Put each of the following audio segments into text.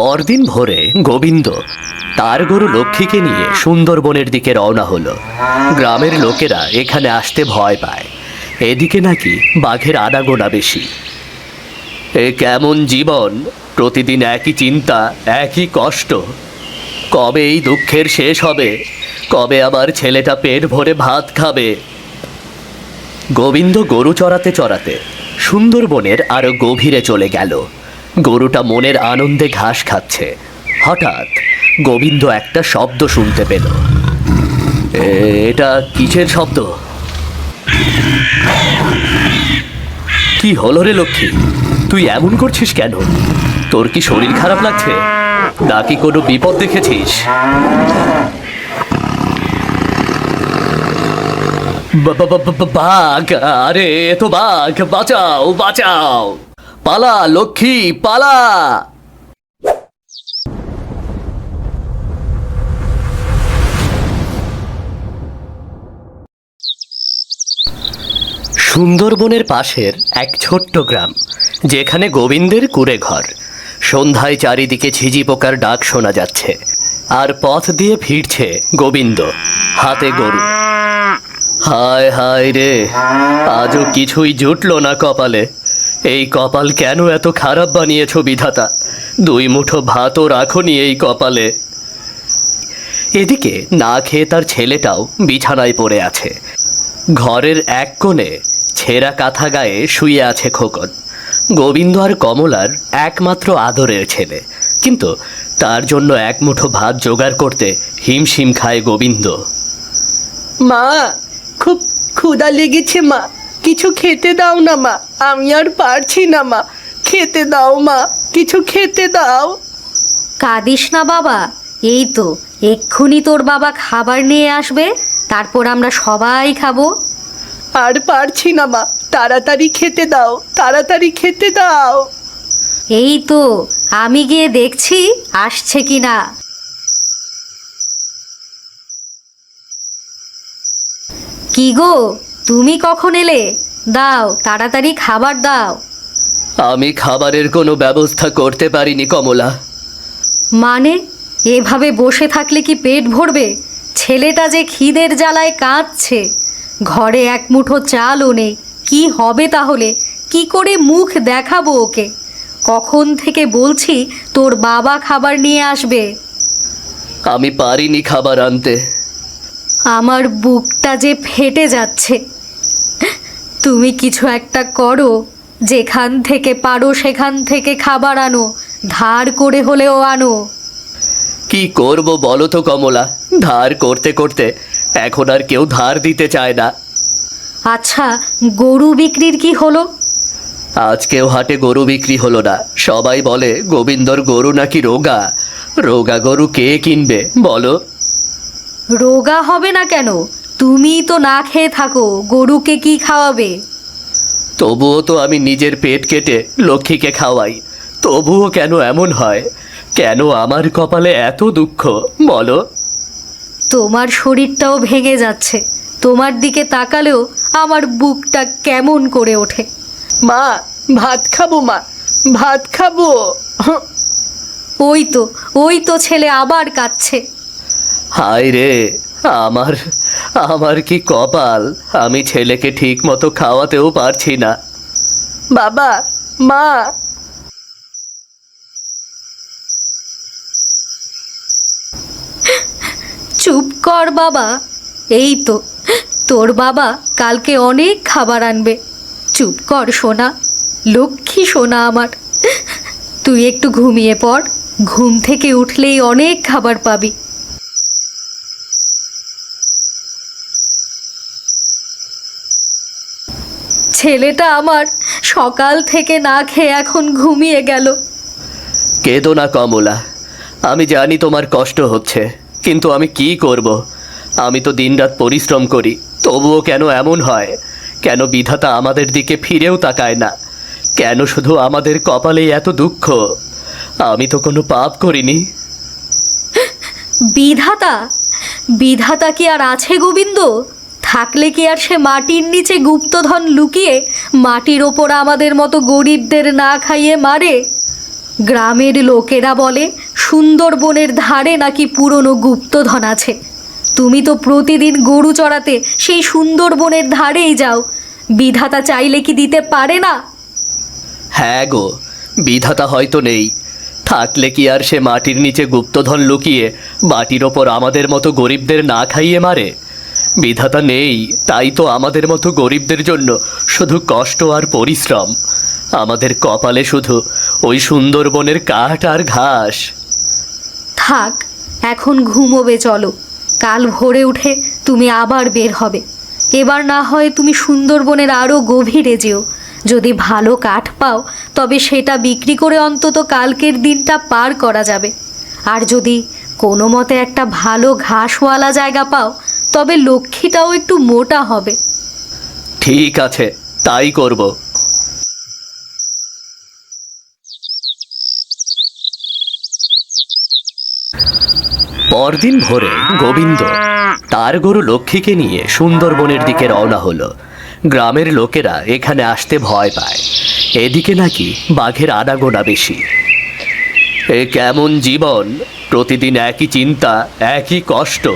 পরদিন ভোরে গোবিন্দ তার গরু লক্ষ্মীকে নিয়ে সুন্দরবনের দিকে রওনা হলো। গ্রামের লোকেরা এখানে আসতে ভয় পায়। এদিকে নাকি বাঘের আনাগোনা বেশি। এ কেমন জীবন? প্রতিদিন একই চিন্তা, একই কষ্ট। কবে এই দুঃখের শেষ হবে? কবে আবার ছেলেটা পেট ভরে ভাত খাবে? গোবিন্দ গরু চড়াতে চড়াতে সুন্দরবনের আরও গভীরে চলে গেল। গরুটা মনের আনন্দে ঘাস খাচ্ছে। হঠাৎ গোবিন্দ একটা শব্দ শুনতে পেল। এটা কিসের শব্দ? কি হলো রে লক্ষ্মী? তুই এমন করছিস কেন? তোর কি শরীর খারাপ লাগছে? নাকি কোনো বিপদ দেখেছিস? বাঘ! আরে তো বাঘ! বাঁচাও বাঁচাও! পালা, লক্ষ্মী, পালা। সুন্দরবনের পাশের এক ছোট্ট গ্রাম, যেখানে গোবিন্দের কুড়ে ঘর। সন্ধ্যায় চারিদিকে ঝিঝি পোকার ডাক শোনা যাচ্ছে, আর পথ দিয়ে ফিরছে গোবিন্দ, হাতে গরু। হায় হায় রে, আজও কিছুই জুটলো না কপালে। এই কপাল কেন এত খারাপ বানিয়েছ বিধাতা? দুই মুঠো ভাতও রাখনি এই কপালে। এদিকে না খেয়ে তার ছেলেটাও বিছানায় পড়ে আছে। ঘরের এক কোণে ছেঁড়া কাঁথা গায়ে শুয়ে আছে খোকন। গোবিন্দ আর কমলার একমাত্র আদরের ছেলে। কিন্তু তার জন্য এক মুঠো ভাত জোগাড় করতে হিমশিম খায় গোবিন্দ। মা, খুব ক্ষুধা লেগেছে মা। কিছু খেতে দাও না মা। আমি আর পারছি না মা। খেতে দাও মা। কিছু খেতে দাও। কাঁদিস না বাবা। এই তো এক্ষুনি তোর বাবা খাবার নিয়ে আসবে তারপর আমরা সবাই খাব। আর পারছি না মা। তাড়াতাড়ি খেতে দাও তাড়াতাড়ি খেতে দাও। এই তো আমি গিয়ে দেখছি আসছে কি না। কি গো তুমি কখন এলে? দাও তাড়াতাড়ি খাবার দাও। আমি খাবারের কোনো ব্যবস্থা করতে পারিনি কমলা। মানে? এভাবে বসে থাকলে কি পেট ভরবে? ছেলেটা যে খিদের জ্বালায় কাঁদছে। ঘরে এক মুঠো চালও নেই। কি হবে তাহলে? কি করে মুখ দেখাবো ওকে? কখন থেকে বলছি তোর বাবা খাবার নিয়ে আসবে? আমি পারিনি খাবার আনতে। আমার বুকটা যে ফেটে যাচ্ছে। তুমি কিছু একটা করো যেখান থেকে পারো সেখান থেকে খাবার আনো ধার করে হলেও আনো। কি করব বলো তো কমলা? ধার করতে করতে এখন আর কেউ ধার দিতে চায় না। আচ্ছা গরু বিক্রির কি হলো? আজকেও হাটে গরু বিক্রি হলো না। সবাই বলে গোবিন্দর গরু নাকি রোগা? রোগা গরু কে কিনবে? বলো। রোগা হবে না কেন? তুমি তো না খেয়ে থাকো গরুকে কি খাওয়াবে? তবুও তো আমি নিজের পেট কেটে লক্ষ্মীকে খাওয়াই। তবুও কেন এমন হয়? কেন আমার কপালে এত দুঃখ? বলো। তোমার শরীরটাও ভেঙে যাচ্ছে। তোমার দিকে তাকালেও আমার বুকটা কেমন করে ওঠে। মা ভাত খাব মা ভাত খাব। হুঁ, ওই তো ওই তো ছেলে আবার কাচ্ছে হায় রে, আমার আমার কি কপাল? আমি ছেলেকে ঠিক মতো খাওয়াতেও পারছি না। বাবা, মা। চুপ কর বাবা, এই তো, তোর বাবা কালকে অনেক খাবার আনবে। চুপ কর সোনা, লক্ষ্মী সোনা আমার। তুই একটু ঘুমিয়ে পড়, ঘুম থেকে উঠলেই অনেক খাবার পাবি। ছেলেটা আমার সকাল থেকে না খেয়ে এখন ঘুমিয়ে গেল। কেঁদো না কমলা। আমি জানি তোমার কষ্ট হচ্ছে কিন্তু আমি কি করব? আমি তো দিনরাত পরিশ্রম করি তবুও কেন এমন হয়? কেন বিধাতা আমাদের দিকে ফিরেও তাকায় না? কেন শুধু আমাদের কপালে এত দুঃখ? আমি তো কোনো পাপ করিনি। বিধাতা? বিধাতা কি আর আছে গোবিন্দ? থাকলে কি আর সে মাটির নিচে গুপ্তধন লুকিয়ে মাটির ওপর আমাদের মতো গরিবদের না খাইয়ে মারে? গ্রামের লোকেরা বলে, সুন্দরবনের ধারে নাকি পুরনো গুপ্তধন আছে। তুমি তো প্রতিদিন গরু চড়াতে সেই সুন্দরবনের ধারেই যাও। বিধাতা চাইলে কি দিতে পারে না? হ্যাঁ গো, বিধাতা হয়তো নেই। থাকলে কি আর সে মাটির নিচে গুপ্তধন লুকিয়ে মাটির ওপর আমাদের মতো গরিবদের না খাইয়ে মারে? বিধাতা নেই, তাই তো আমাদের মতো গরিবদের জন্য শুধু কষ্ট আর পরিশ্রম। আমাদের কপালে শুধু ওই সুন্দরবনের কাঠ আর ঘাস। থাক, এখন ঘুমোবে চলো। কাল ভোরে উঠে তুমি আবার বের হবে। এবার না হয় তুমি সুন্দরবনের আরও গভীরে যেও। যদি ভালো কাঠ পাও, তবে সেটা বিক্রি করে অন্তত কালকের দিনটা পার করা যাবে। আর যদি কোনো মতে একটা ভালো ঘাসওয়ালা জায়গা পাও তবে লক্ষ্মীটাও একটু মোটা হবে। ঠিক আছে, তাই করব। পরদিন ভোরে গোবিন্দ তার গরু লক্ষ্মীকে নিয়ে সুন্দরবনের দিকে রওনা হলো। গ্রামের লোকেরা এখানে আসতে ভয় পায়। এদিকে নাকি বাঘের আনাগোনা বেশি। এ কেমন জীবন? প্রতিদিন একই চিন্তা, একই কষ্ট।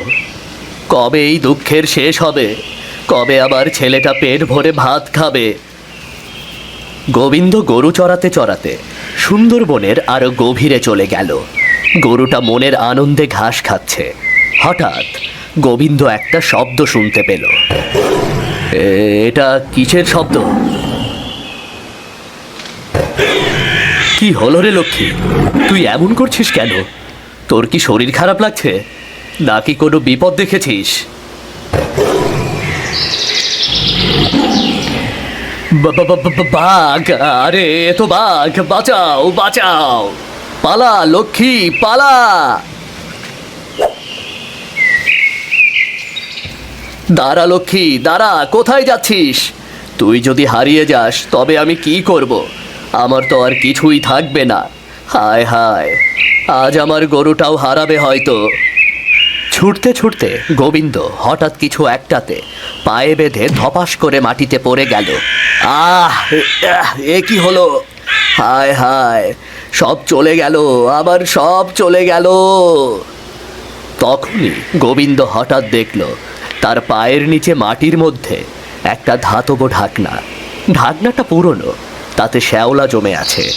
কবে এই দুঃখের শেষ হবে? কবে আবার ছেলেটা পেট ভরে ভাত খাবে? গোবিন্দ গরু চড়াতে চড়াতে সুন্দরবনের আরও গভীরে চলে গেল। গরুটা মনের আনন্দে ঘাস খাচ্ছে। হঠাৎ গোবিন্দ একটা শব্দ শুনতে পেল। এটা কিসের শব্দ? কি হলো রে লক্ষ্মী? তুই এমন করছিস কেন? তোর কি শরীর খারাপ লাগছে? নাকি কোনো বিপদ দেখেছিস? বাঘ, আরে তো বাঘ, বাঁচাও বাঁচাও। পালা, লক্ষ্মী, পালা। দাঁড়া, লক্ষ্মী, দাঁড়া, কোথায় যাচ্ছিস? তুই যদি হারিয়ে যাস, তবে আমি কি করব? আমার তো আর কিছুই থাকবে না। হায় হায়, আজ আমার গরুটাও হারাবে হয়তো। ছুটতে ছুটতে গোবিন্দ হঠাৎ কিছু একটাতে পায়ে বেঁধে ধপাস করে মাটিতে পড়ে গেল। আহ, এ কি হলো? হায় হায়, সব চলে গেল, আবার সব চলে গেল। তখনই গোবিন্দ হঠাৎ দেখল, তার পায়ের নিচে মাটির মধ্যে একটা ধাতব ঢাকনা। ঢাকনাটা পুরনো, তাতে শ্যাওলা জমে আছে।